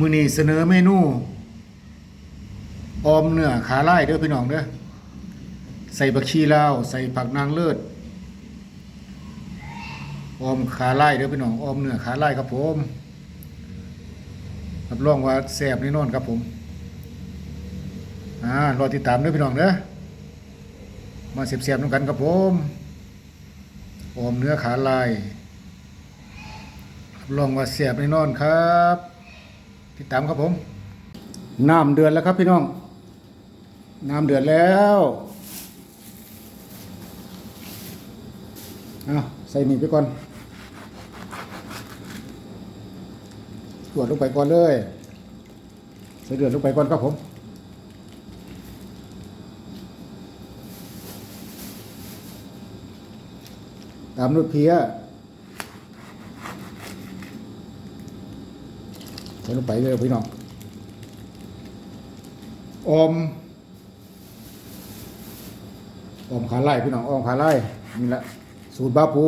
มือนี้เสนอเมนูออมเนื้อขาไล่เด้อพี่น้องเด้อใส่บักชีลาวใส่ผักนางเลิศออมขาไล่เด้อพี่น้องออมเนื้อขาไล่ครับผมรับรองว่าแซ่บแน่นอนครับผมอ่ารอติดตามเด้อพี่น้องเด้อมาเสียบๆน้ำกันครับผมออมเนื้อขาลายรับรองว่าแซ่บแน่นอนครับ ติดตามครับผมน้ำเดือดแล้วครับพี่น้องน้ำเดือดแล้วเอาใส่นี่ไปก่อนตรวจลงไปก่อนเลย ใส่เดือดลงไปก่อนครับผมตามด้วยเพียใส่ ลงไปเลยพี่น้องอมอมขาไล่พี่น้องอมขาไล่นี่แหละสูตรบาปู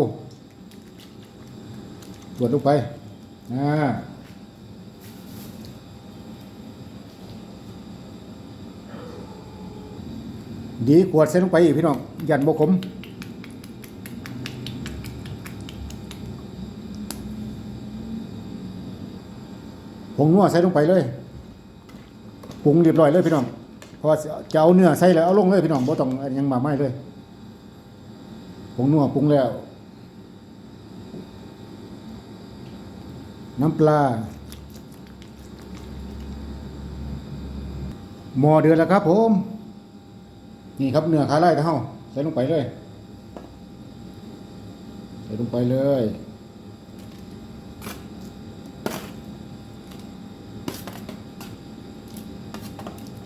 ตรวจลงไปอ่าดีขวดใส่ลงไปอีกพี่น้องยันบกขม งนัวใส่ลงไปเลยปรุงเรียบร้อยเลยพี่น้องเพอจะเอาเนื้อใส่แล้วเอาลงเลยพี่น้องบ่ต้องอันหยังมาไม่เลยผงนัวปรุงแล้ว น้ำปลาหมอเดือดแล้วครับผม นี่ครับเนื้อขาไล่เท่าใส่ลงไปเลย ใส่ลงไปเลย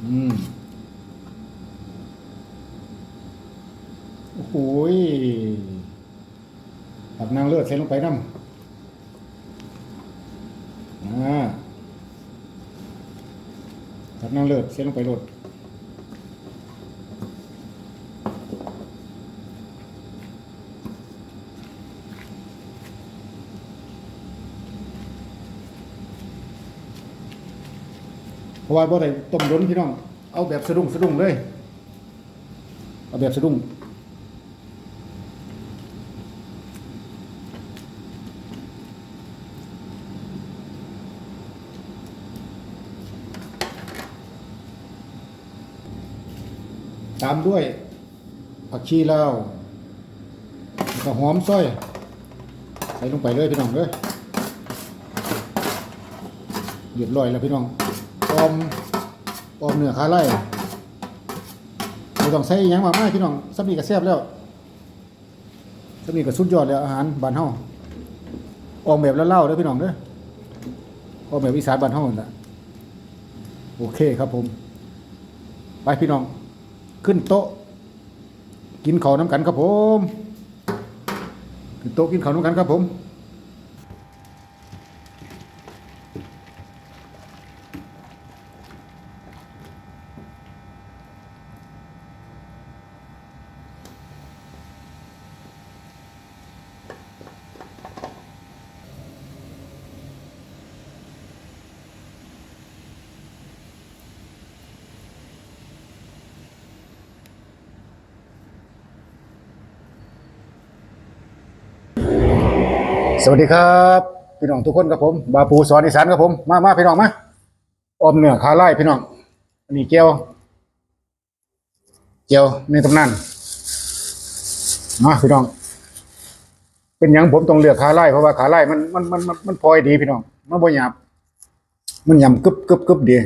อืมโอ้โหตักนางเลือดใส่ลงไปน้ำอ่าผักนางเลือดใส่ลงไปโหลด เพราะว่าบ่ได้ต้มล้นพี่น้อง เอาแบบสะดุ้งสะดุ้งเลย เอาแบบสะดุ้งตามด้วยผักชีลาวแล้วก็หอมซอย ใส่ลงไปเลยพี่น้องเลยเรียบร้อยแล้วพี่น้อง ออมออมเนื้อขาไล่ไม่ต้องใส่ยังมากมายพี่น้องสับนี่ก็แซ่บแล้วสับนี่ก็สุดยอดแล้วอาหารบ้านเฮาออมแบบแล้วเล่าเด้อพี่น้องเด้อออมแบบอีสานบ้านเฮานั่นแหละโอเคครับผม ไปพี่น้อง ขึ้นโต๊ะ กินข้าวน้ำกันครับผมขึ้นโต๊ะกินข้าวน้ำกันครับผม สวัสดีครับพี่น้องทุกคนครับผมบาปูสอนอีสานครับผมมามาพี่น้องมาอมเหนือขาไล่พี่น้องอันนี้เกียวเกียวในตำนานมาพี่น้อง เป็นหยังผมต้องเลือกขาไล่เพราะว่าขาไล่มันมันมันมันมันพลอยดีพี่น้องมันบ่หยาบมันยำกึบกึบกึบดี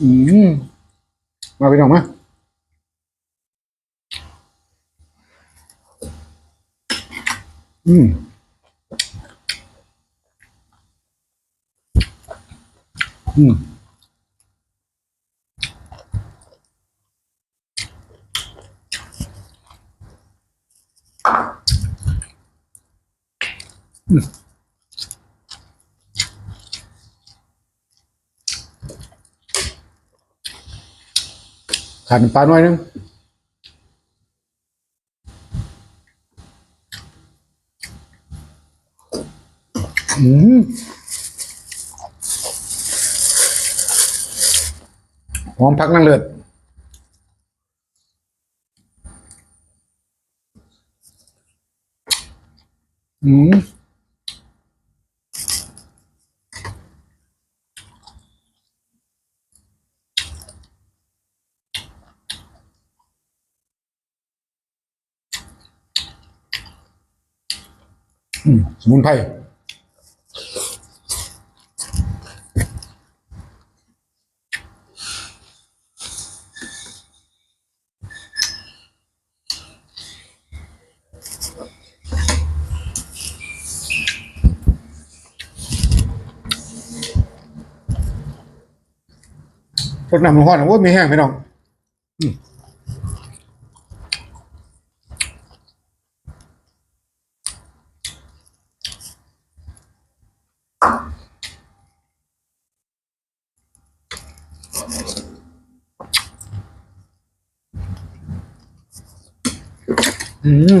อืมมาพี่น้องมา อืมอืมอืมขาดน้ำปลาหน่อยนึง อืม หอมพักนั่งเลือดอืมอืมสมุนไพร รถนำลงห้อนว่ามีแห้งไหมน้องอืม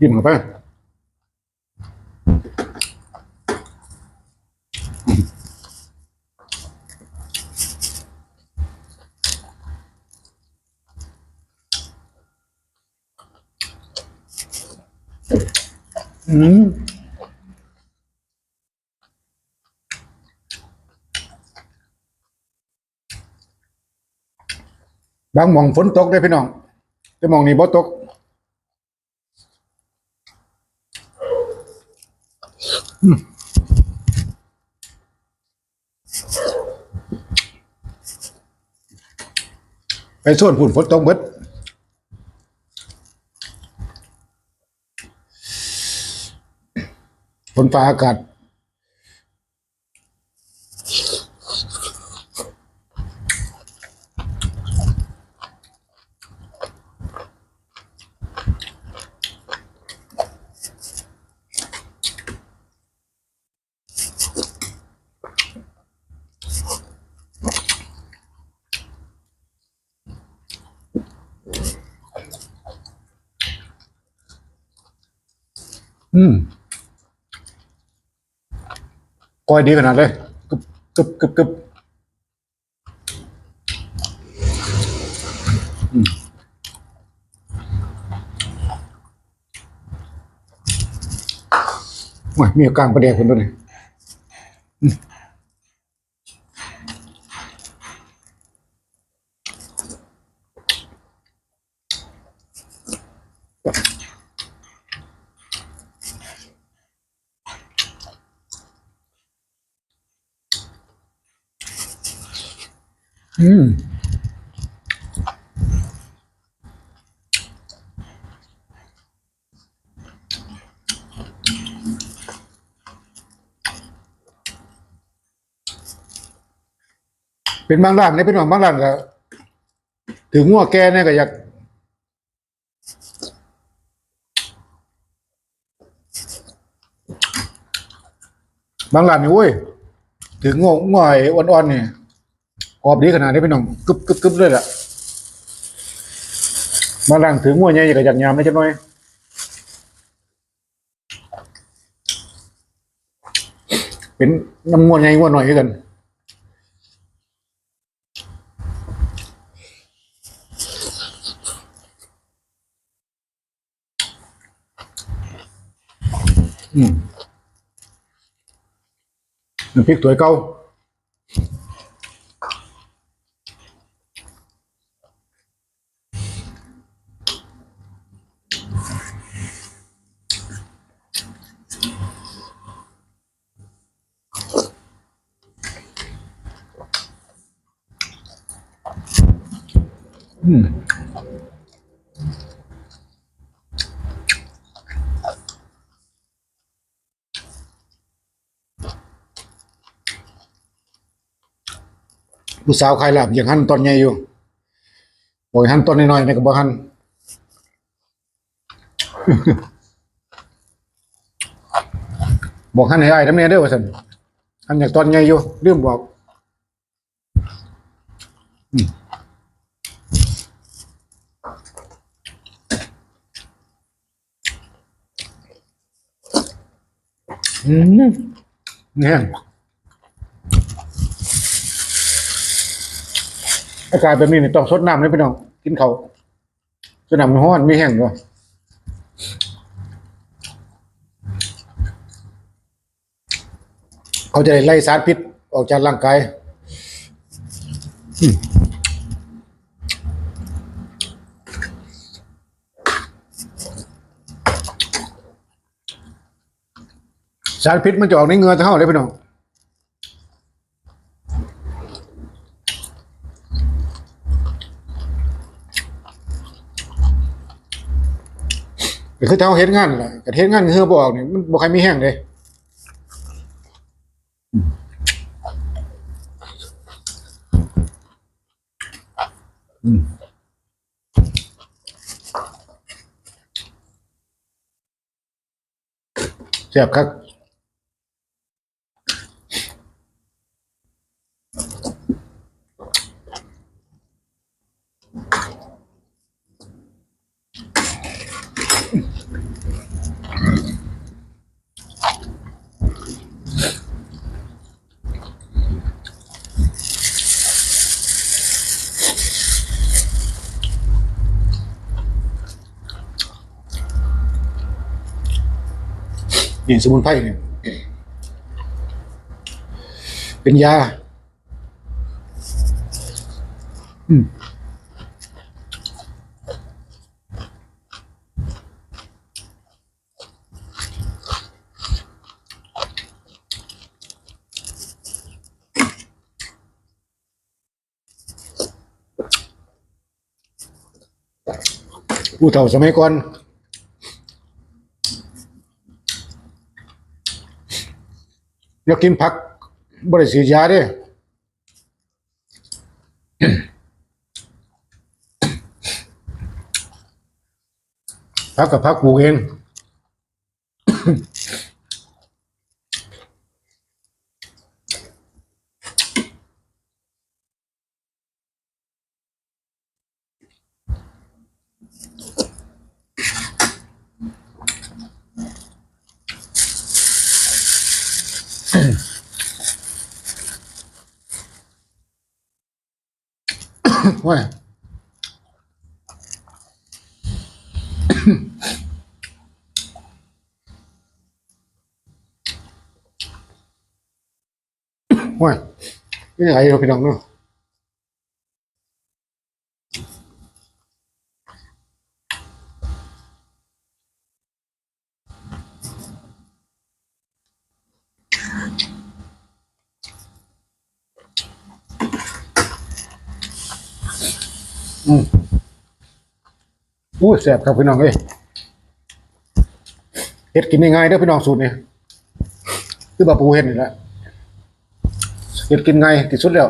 อืมยิ้มเข้าไปอืมบางหมองฝนตกได้อพี่น้องแต่หมองนี้บ่ตก ไปส่วนผุ่นฝนตกเบิดฝนฟ้าอากาศ อืมก้อยดีขนาดเลยกึบกึบกึบกึบอืมโอ้ยมีกางประเดี๋ยวคนตัวนี้ อืมเป็นบางร้านเนี่ยเป็นบางร้านก็ถึงงัวแกเนี่ยก็อยากบางร้านนี่โว้ยถึงงงง่อยอ่อนๆนี่ กรอบดีขนาดนี้พี่น้องกึบกึบกึบเลยล่ะบางร้านถึงง่วยใหญ่ก็อยากยามไม่ใช่น้อยเป็นน้ำง่วใหญ่ง่วหน่อยกันอืมน้ำพริกถ้วยเกา อืม ผู้สาวขายลาบอย่างหันตอนใหญ่อยู่บอกหันตอนน้อยๆนี่ก็บ่หันบอกหันให้อ้ายทำแน่เด้อว่าซั่นหันอยากตอนใหญ่อยู่ลืมบอกอืมแห้งอ อากาศแบบนี้นี่ต้องสดน้ำเลยพี่น้องกินเขาสดน้ำมันร้อนไม่แห้งด้วยเขาจะได้ไล่สารพิษออกจากร่างกายสารพิษมันจะออกในเหงือเท่าเลยพี่น้อง ก็คือถ้าเราเฮ็ดงานแหละก็เฮ็ดงานเฮือบ่ออกนี่มันบ่ใครมีแห้งเลยอืมแซ่บครับ นี่สมุนไพรเนี่ยเป็นยา อืมผู้เฒ่าสมัยก่อน อยากินผักบริสียาเด้ผักกับผักปลูกเอง ว่าว่านี่อะไรเราพี่น้ อืมอู้แสบครับพี่น้องเอ้ยเฮ็ดกินง่ายๆเด้อพี่น้องสูตรนี่คือบาปูเฮ็ดนี่แหละเฮ็ดกินง่ายที่สุดแล้ว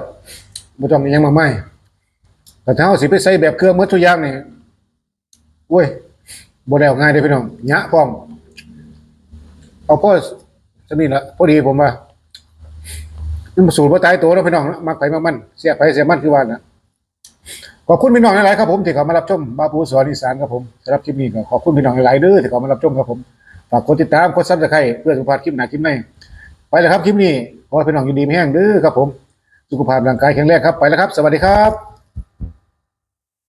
บ่ต้องมีหยังมากมายแต่ถ้าเฮาสิไปใส่แบบเครื่องหมดทุกอย่างนี่โอ้ยบ่ได้เอาง่ายเด้อพี่น้องยะพร้อมเอาพอจะนี่ละพอดีผมว่ามันสูตรบ่ตายตัวแล้วพี่น้องมักไปมักมันเสียไปเสียมันคือว่าน่ะ ขอบคุณพี่น้องหลายๆครับผมที่เข้ามารับชมบาปูสอนอีสานครับผมสำหรับคลิปนี้ก็ขอบคุณพี่น้องหลายๆเด้อที่เข้ามารับชมครับผมฝากกดติดตามกดซับสไครต์เพื่อสุขภาพคลิปหน้าคลิปในไปแล้วครับคลิปนี้ขอให้พี่น้องอยู่ดีมีแห้งเด้อครับผม สุขภาพร่างกายแข็งแรงครับไปแล้วครับ สวัสดีครับ